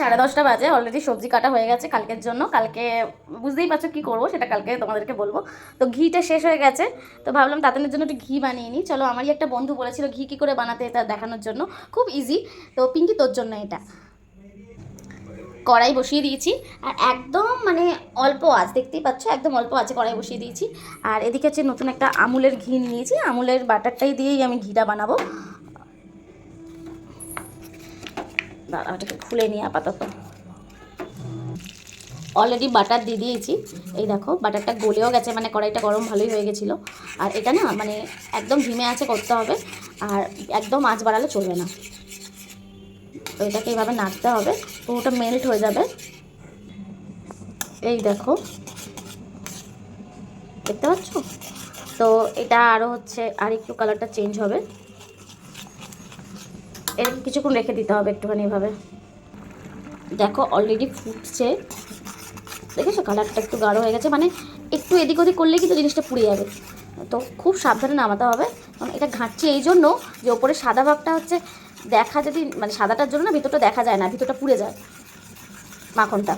সাড়ে দশটা বাজে অলরেডি সবজি কাটা হয়ে গেছে কালকের জন্য। কালকে বুঝতেই পারছ কী করব, সেটা কালকে তোমাদেরকে বলব। তো ঘিটা শেষ হয়ে গেছে, তো ভাবলাম তাদের জন্য একটু ঘি বানিয়ে নিই। চলো, আমারই একটা বন্ধু বলেছিল ঘি কী করে বানাতে এটা দেখানোর জন্য। খুব ইজি তো পিঙ্কি তোর জন্য এটা। কড়াই বসিয়ে দিয়েছি, আর একদম মানে অল্প আঁচ, দেখতেই পাচ্ছ একদম অল্প আছে কড়াই বসিয়ে দিয়েছি। আর এদিকে হচ্ছে নতুন একটা আমুলের ঘি নিয়েছি, আমুলের বাটারটাই দিয়েই আমি ঘিটা বানাবো। দাঁড়া ওটাকে খুলে নিই আপাতত। অলরেডি বাটার দিয়ে দিয়েছি। এই দেখো বাটারটা গলেও গেছে মানে কড়াইটা গরম ভালোই হয়ে গেছিল। আর এটা না মানে একদম ধিমে আছে করতে হবে, আর একদম আঁচ বাড়ালে চলবে না। তো এটাকে এইভাবে নাড়তে হবে, পুরোটা মেল্ট হয়ে যাবে। এই দেখো। দেখতে পাচ্ছ? তো এটা আরও হচ্ছে আর একটু কালারটা চেঞ্জ হবে। এরকম কিছুক্ষণ রেখে দিতে হবে একটুখানি এভাবে। দেখো অলরেডি ফুটছে। দেখেছ কালারটা একটু গাঢ় হয়ে গেছে? মানে একটু এদিক ওদিক করলে কিন্তু জিনিসটা পুড়ে যাবে। তো খুব সাবধানে নামাতে হবে। কারণ এটা ঘাঁটছি এই জন্য যে ওপরে সাদা ভাগটা হচ্ছে দেখা যদি মানে সাদাটার জন্য না ভিতরটা দেখা যায় না, ভিতরটা পুড়ে যায় মাখনটা।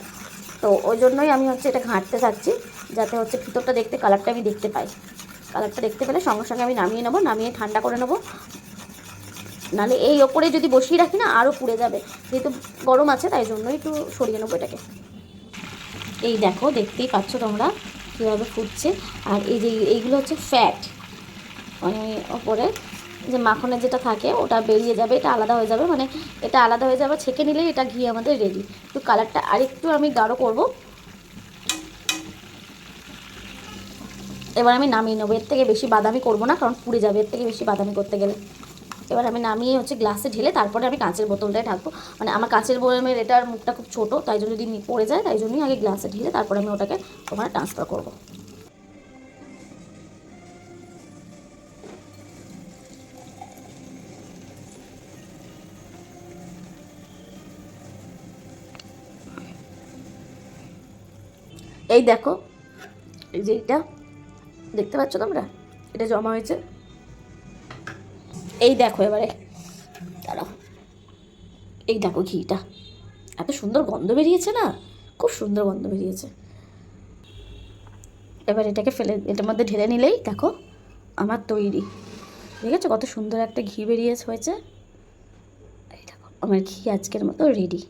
তো ওই জন্যই আমি হচ্ছে এটা ঘাঁটতে থাকছি, যাতে হচ্ছে ভিতরটা দেখতে কালারটা আমি দেখতে পাই। কালারটা দেখতে পেলে সঙ্গে সঙ্গে আমি নামিয়ে নেব, নামিয়ে ঠান্ডা করে নেব। নাহলে এই ওপরে যদি বসিয়ে রাখি না আরও পুড়ে যাবে। যেহেতু গরম আছে, তাই জন্য একটু সরিয়ে নেব এটাকে। এই দেখো, দেখতেই পাচ্ছ তোমরা কীভাবে ফুটছে। আর এই যে, এইগুলো হচ্ছে ফ্যাট মানে ওপরে যে মাখনের যেটা থাকে, ওটা বেরিয়ে যাবে, এটা আলাদা হয়ে যাবে। মানে এটা আলাদা হয়ে যাবে, ছেঁকে নিলেই এটা ঘি আমাদের রেডি একটু কালারটা আরেকটু আমি গাঢ় করব। এবার আমি নামিয়ে নেব। এর থেকে বেশি বাদামি করব না, কারণ পুড়ে যাবে। এর থেকে বেশি বাদামি করতে গেলে। এবার আমি নামিয়ে হচ্ছে গ্লাসে ঢেলে তারপরে আমি কাঁচের বোতলটায় ঢাকবো। মানে আমার কাঁচের বোতলের এটার মুখটা খুব ছোটো, তাই জন্য যদি পড়ে যায়, তাই জন্যই আগে গ্লাসে ঢেলে তারপরে আমি ওটাকে ওখানে ট্রান্সফার করব। এই দেখো, এই যে এটা, দেখতে পাচ্ছ তোমরা? এটা জমা হয়েছে। এই দেখো এবারে। দাঁড়াও। এই দেখো ঘিটা। এত সুন্দর গন্ধ বেরিয়েছে না? খুব সুন্দর গন্ধ বেরিয়েছে। এবার এটাকে ফেলে, এটার মধ্যে ঢেলে নিলেই দেখো আমার তৈরি। ঠিক আছে কত সুন্দর একটা ঘি বেরিয়ে হয়েছে? এই দেখো, আমার ঘি আজকের মতো রেডি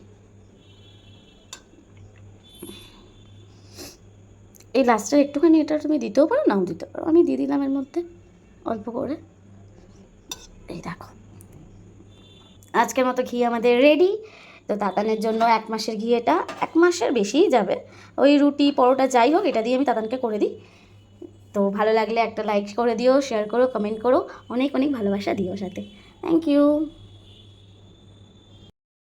এই লাস্টের একটুখানি এটা তুমি দিতেও পারো, নাও দিতে পারো। আমি দিয়ে দিলাম এর মধ্যে, অল্প করে। এই দেখো। আজকের মতো ঘি আমাদের রেডি তো তাতানের জন্য এক মাসের ঘি এটা এক মাসের বেশিই যাবে। ওই রুটি, পরোটা যাই হোক, এটা দিয়ে আমি তাতানকে করে দিই। তো ভালো লাগলে একটা লাইক করে দিও শেয়ার করো কমেন্ট করো। অনেক অনেক ভালোবাসা দিও সাথে। Thank you